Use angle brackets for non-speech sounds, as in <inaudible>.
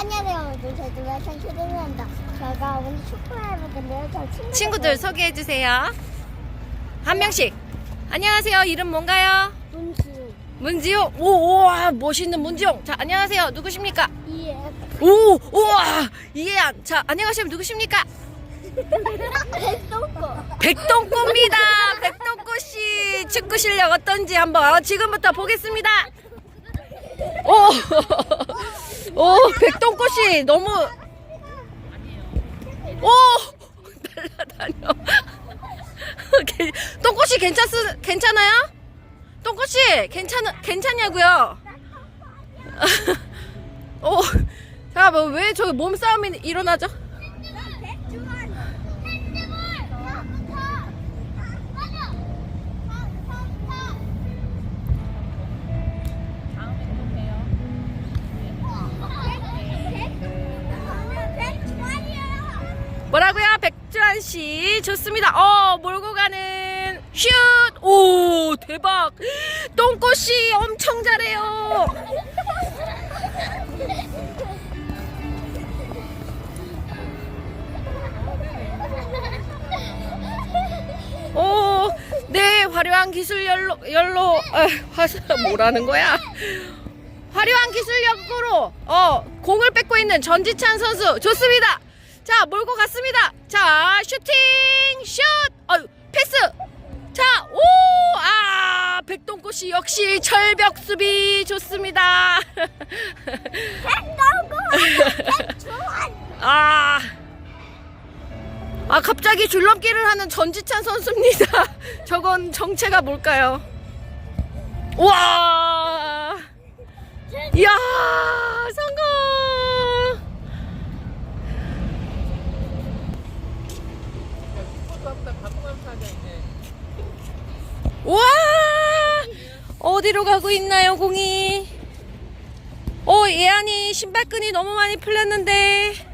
안녕하세요. 오늘 제주가 천초대입니다. 제가 오늘 축구를 해볼 건데요. 저 친구들. 친구들 소개해 주세요. 한 명씩. 안녕하세요. 이름 뭔가요? 문수. 문지용. 오, 우와, 멋있는 문지용. 자, 안녕하세요. 누구십니까? 이해. 오, 우와, 이해안. 자, 안녕하세요. 누구십니까? 백동거. 백동꼬입니다. 백동꼬 씨 축구 실력 어떤지 한번 지금부터 보겠습니다. 오, 오, 백동꼬 씨 너무 오 날라다녀. 개- 똥꼬 씨 괜찮 괜찮아요? 똥꼬 씨 괜찮 괜찮냐고요? 오, <laughs> 잠깐만 왜 저기 몸싸움이 일어나죠? 씨 좋습니다. 어 몰고 가는 슛. 오 대박. 똥꼬 씨 엄청 잘해요. 오, 네 화려한 기술 열로 아, 화사 뭐라는 거야? 화려한 기술력으로 어 공을 뺏고 있는 전지찬 선수 좋습니다. 자 몰고 갔습니다. 자 슈팅 슛. 어 패스. 자 오 아 백동꽃 씨 역시 철벽 수비 좋습니다. 아. 아 갑자기 줄넘기를 하는 전지찬 선수입니다. <laughs> 저건 정체가 뭘까요? 와. 이야 성공. 와 어디로 가고 있나요 공이? 어 예안이 신발끈이 너무 많이 풀렸는데